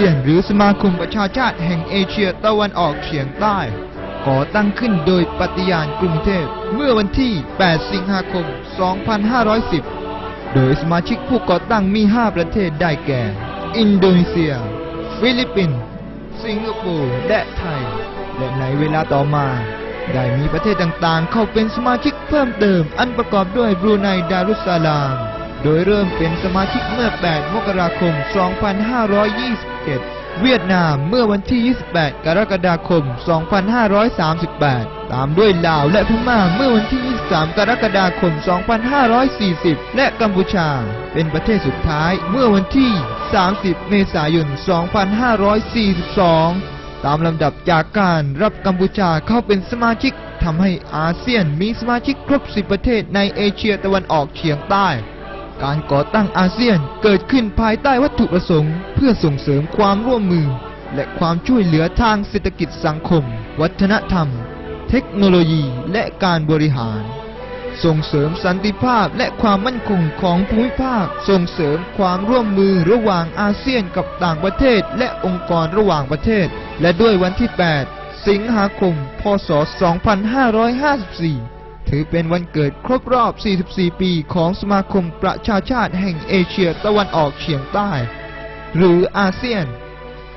เซียนหรือสมาคมประชาชาติแห่งเอเชียตะวันออกเฉียงใต้ก่อตั้งขึ้นโดยปฏิญาณกรุงเทพเมื่อวันที่ 8 สิงหาคม 2510 โดยสมาชิกผู้ก่อตั้งมี 5 ประเทศได้แก่ อินโดนีเซีย ฟิลิปปินส์สิงคโปร์และไทย และในเวลาต่อมาได้มีประเทศต่างๆ เข้าเป็นสมาชิกเพิ่มเติม อันประกอบด้วยบรูไนดารุสสลาม โดยเริ่มเป็นสมาชิกเมื่อ 8 มกราคม 2521 เวียดนามเมื่อวันที่ 28 กรกฎาคม 2538 ตามด้วยลาวและพม่าเมื่อวันที่ 23 กรกฎาคม 2540 และกัมพูชา เป็นประเทศสุดท้ายเมื่อวันที่ 30 เมษายน 2542ตามลำดับจากการรับกัมพูชาเข้าเป็นสมาชิกทำให้อาเซียนมีสมาชิกครบ 10 ประเทศในเอเชียตะวันออกเฉียงใต้ การก่อตั้งอาเซียนเกิดขึ้นภายใต้วัตถุประสงค์ เพื่อส่งเสริมความร่วมมือ และความช่วยเหลือทางเศรษฐกิจสังคม วัฒนธรรม เทคโนโลยีและการบริหาร ส่งเสริมสันติภาพและความมั่นคงของภูมิภาค ส่งเสริมความร่วมมือระหว่างอาเซียนกับต่างประเทศและองค์กรระหว่างประเทศ และด้วยวันที่ 8 สิงหาคม พศ 2554 ถือเป็นวันเกิดครบรอบ 44 ปีของสมาคมประชาชาติแห่งเอเชียตะวันออกเฉียงใต้ หรืออาเซียน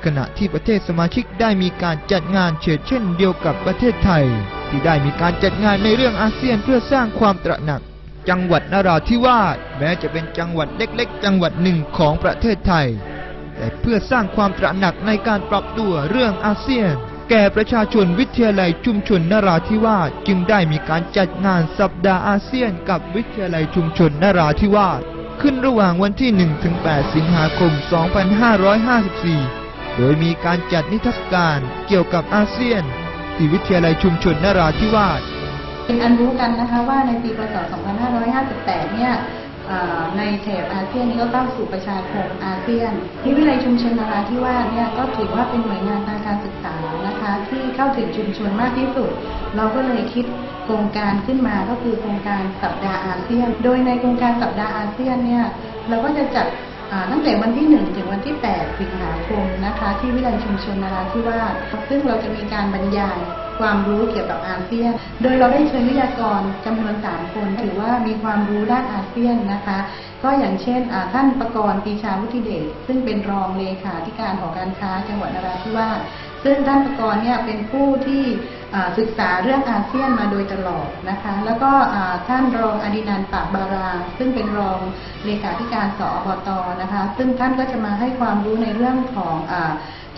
ขณะที่ประเทศสมาชิกได้มีการจัดงานเฉดเช่นเดียวกับประเทศไทย ที่ได้มีการจัดงานในเรื่องอาเซียนเพื่อสร้างความตระหนัก จังหวัดนราธิวาสแม้จะเป็นจังหวัดเล็กๆ จังหวัดหนึ่งของประเทศไทย แต่เพื่อสร้างความตระหนักในการปรับตัวเรื่องอาเซียน แก่ประชาชนวิทยาลัยชุมชนนราธิวาสจึงได้มีการจัดงานสัปดาห์อาเซียนกับวิทยาลัยชุมชนนราธิวาสขึ้นระหว่างวันที่ 1-8 สิงหาคม 2554 โดยมีการจัดนิทรรศการเกี่ยวกับอาเซียน ที่วิทยาลัยชุมชนนราธิวาสเป็นอันรู้กันนะคะว่าในปีพศ 2558 เนี่ย ในแถบอาเซียนนี้ก็เข้าสู่ประชาคมอาเซียนที่วิทยาลัยชุมชนนราธิวาสเนี่ยก็ถือว่าเป็นหน่วยงานทางการศึกษานะคะ ที่เข้าถึงชุมชนมากที่สุด เราก็เลยคิดโครงการขึ้นมาก็คือโครงการสัปดาห์อาเซียน โดยในโครงการสัปดาห์อาเซียนเนี่ยเราก็จะจัดตั้งแต่วันที่ 1 ถึงวันที่ 8 สิงหาคมนะคะ ที่วิทยาลัยชุมชนนาราธิวาสซึ่งเราจะมีการบรรยาย ความรู้เกี่ยวกับอาเซียน โดยเราได้เชิญวิทยากรจำนวน 3 คนถือว่ามีความรู้ด้านอาเซียนนะคะ ก็อย่างเช่นท่านประกรณ์ปีชาวุฒิเดชซึ่งเป็นรองเลขาธิการหอการค้าจังหวัดนราธิวาสซึ่งท่านประกรณ์เนี่ยเป็นผู้ที่ศึกษาเรื่องอาเซียนมาโดยตลอดนะคะ แล้วก็ท่านรองอดินันท์ปากบารา ซึ่งเป็นรองเลขาธิการสอบตนะคะ ซึ่งท่านก็จะมาให้ความรู้ในเรื่องของอ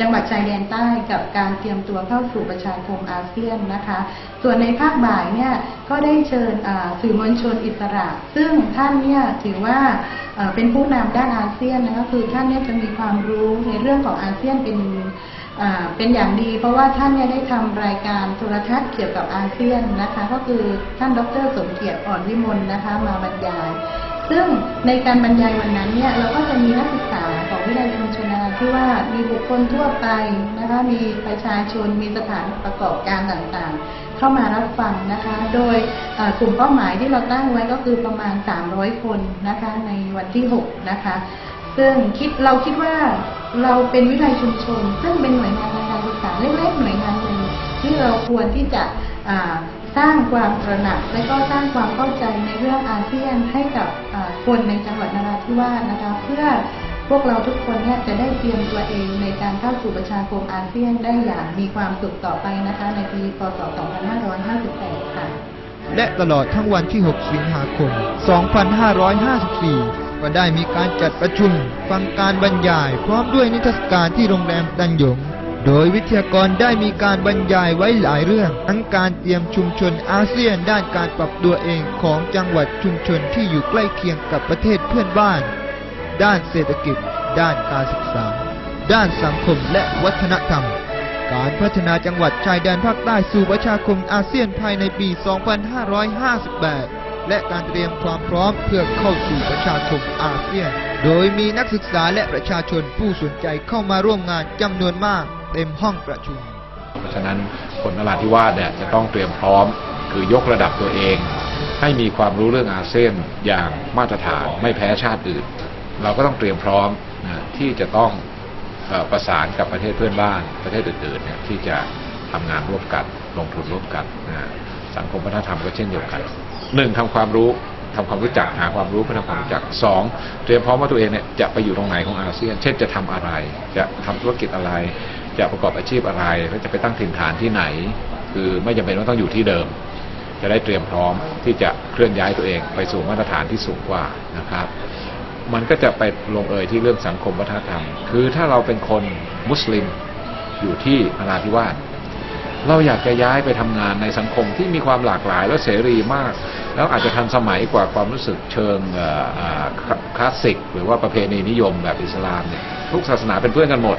จังหวัดชายแดนใต้กับการเตรียมตัวเข้าสู่ประชาคมอาเซียนนะคะ ส่วนในภาคบ่ายเนี่ยก็ได้เชิญสื่อมวลชนอิสระ ซึ่งท่านเนี่ยถือว่าเป็นผู้นำด้านอาเซียนนะคะคือท่านเนี่ยจะมีความรู้ในเรื่องของอาเซียนเป็นเป็นอย่างดี เพราะว่าท่านเนี่ยได้ทำรายการโทรทัศน์เกี่ยวกับอาเซียนนะคะ ก็คือท่านดรสมเกียรติอ่อนวิมลนะคะ มาบรรยาย ซึ่งในการบรรยายวันนั้นเนี่ยเราก็จะมีนักศึกษา วิทยาลัยชุมชนนราธิวาสมีบุคคลทั่วไปนะคะมีประชาชนมีสถานประกอบการต่างๆ เข้ามารับฟังนะคะ โดยกลุ่มเป้าหมายที่เราตั้งไว้ก็คือประมาณ 300 คนนะคะในวันที่ 6 นะคะ ซึ่งคิดเราคิดว่าเราเป็นวิทยาลัยชุมชน ซึ่งเป็นหน่วยงานทางการศึกษาเล็กๆหน่วยงานหนึ่งที่เราควรที่จะสร้างความตระหนัก และก็สร้างความเข้าใจในเรื่องอาเซียนให้กับคนในจังหวัดนราธิวาสนะคะเพื่อ พวกเราทุกคนเนี่ยจะได้เตรียมตัวเองในการเข้าสู่ประชาคมอาเซียนได้อย่างมีความสุขต่อไปนะคะในปีพศ 2558 ค่ะ และตลอดทั้งวันที่ 6 สิงหาคม 2554 ก็ได้มีการจัดประชุม ฟังการบรรยาย พร้อมด้วยนิทรรศการที่โรงแรมดันหยง โดยวิทยากรได้มีการบรรยายไว้หลายเรื่อง ทั้งการเตรียมชุมชนอาเซียนด้านการปรับตัวเองของจังหวัดชุมชนที่อยู่ใกล้เคียงกับประเทศเพื่อนบ้าน ด้านเศรษฐกิจ ด้านการศึกษา ด้านสังคมและวัฒนธรรม การพัฒนาจังหวัดชายแดนภาคใต้สู่ประชาคมอาเซียนภายในปี 2558 และการเตรียมความพร้อมเพื่อเข้าสู่ประชาคมอาเซียน โดยมีนักศึกษาและประชาชนผู้สนใจเข้ามาร่วมงานจำนวนมากเต็มห้องประชุม เพราะฉะนั้นคนนราธิวาสเนี่ยจะต้องเตรียมพร้อม คือยกระดับตัวเอง ให้มีความรู้เรื่องอาเซียนอย่างมาตรฐานไม่แพ้ชาติอื่น เราก็ต้องเตรียมพร้อมนะที่จะต้องอประสานกับประเทศเพื่อนบ้านประเทศอื่นๆเนี่ยที่จะทำงานร่วมกันลงทุนร่วมกันนะสังคมวัฒนธรรมก็เช่นเดียวกันหนึ่งทำความรู้ทำความรู้จักหาความรู้เพื่อทำความรู้จักสองเตรียมพร้อมว่าตัวเองเนี่ยจะไปอยู่ตรงไหนของอาเซียน เช่นจะทำอะไร จะทำธุรกิจอะไร จะประกอบอาชีพอะไร แล้วจะไปตั้งถิ่นฐานที่ไหน คือไม่จำเป็นว่าต้องอยู่ที่เดิม จะได้เตรียมพร้อมที่จะเคลื่อนย้ายตัวเองไปสู่มาตรฐานที่สูงกว่านะครับ มันก็จะไปลงเอยที่เรื่องสังคมวัฒนธรรม คือถ้าเราเป็นคนมุสลิมอยู่ที่นราธิวาสเราอยากจะย้ายไปทำงานในสังคมที่มีความหลากหลายและเสรีมาก แล้วอาจจะทันสมัยกว่าความรู้สึกเชิงคลาคลาสสิก หรือว่าประเพณีนิยมแบบอิสลามเนี่ยทุกศาสนาเป็นเพื่อนกันหมด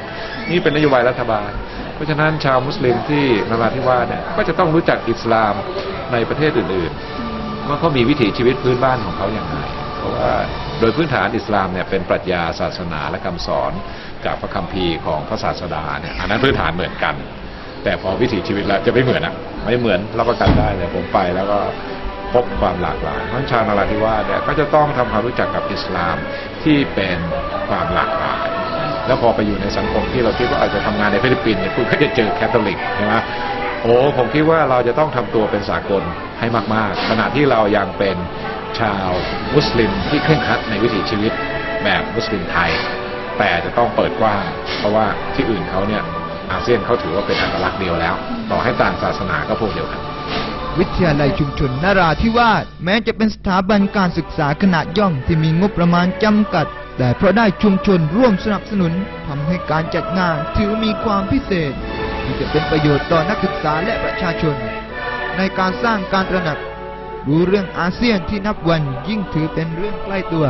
นี่เป็นนโยบายรัฐบาล เพราะฉะนั้นชาวมุสลิมที่นราธิวาสเนี่ยก็จะต้องรู้จักอิสลามในประเทศอื่นๆว่าเขามีวิถีชีวิตพื้นบ้านของเขาอย่างไรเพราะว่า โดยพื้นฐานอิสลามเนี่ยเป็นปรัชญาศาสนาและคำสอนจากพระคัมภีร์ของพระศาสดาเนี่ยอันนั้นพื้นฐานเหมือนกัน แต่พอวิถีชีวิตแล้วจะไม่เหมือนอะไม่เหมือนรับประกันได้เลยผมไปแล้วก็พบความหลากหลายเพราะฉะนั้นชาวนราธิวาสเนี่ยก็จะต้องทำความรู้จักกับอิสลามที่เป็นความหลากหลาย แล้วพอไปอยู่ในสังคมที่เราคิดว่าอาจจะทำงานในฟิลิปปินส์เนี่ยคุณก็จะเจอแคทอลิกใช่ไหมโอ้ผมคิดว่าเราจะต้องทำตัวเป็นสากลให้มาก ๆ ขณะที่เรายังเป็น ชาวมุสลิมที่เคร่งครัดในวิถีชีวิตแบบมุสลิมไทย แต่จะต้องเปิดกว้าง เพราะว่าที่อื่นเขาเนี่ยอาเซียนเขาถือว่าเป็นอัตลักษณ์เดียวแล้ว ต่อให้ต่างศาสนาก็พวกเดียวกัน วิทยาลัยชุมชนนราธิวาสแม้จะเป็นสถาบันการศึกษาขนาดย่อมที่มีงบประมาณจำกัด แต่เพราะได้ชุมชนร่วมสนับสนุนทำให้การจัดงานถือมีความพิเศษ ที่จะเป็นประโยชน์ต่อนักศึกษาและประชาชน ในการสร้างการตระหนัก รู้เรื่องอาเซียนที่นับวันยิ่งถือเป็นเรื่องใกล้ตัว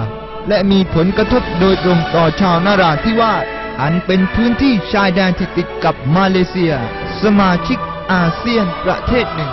และมีผลกระทบโดยตรงต่อชาวนาราธิวาสอันเป็นพื้นที่ชายแดนที่ติดกับมาเลเซีย สมาชิกอาเซียนประเทศหนึ่ง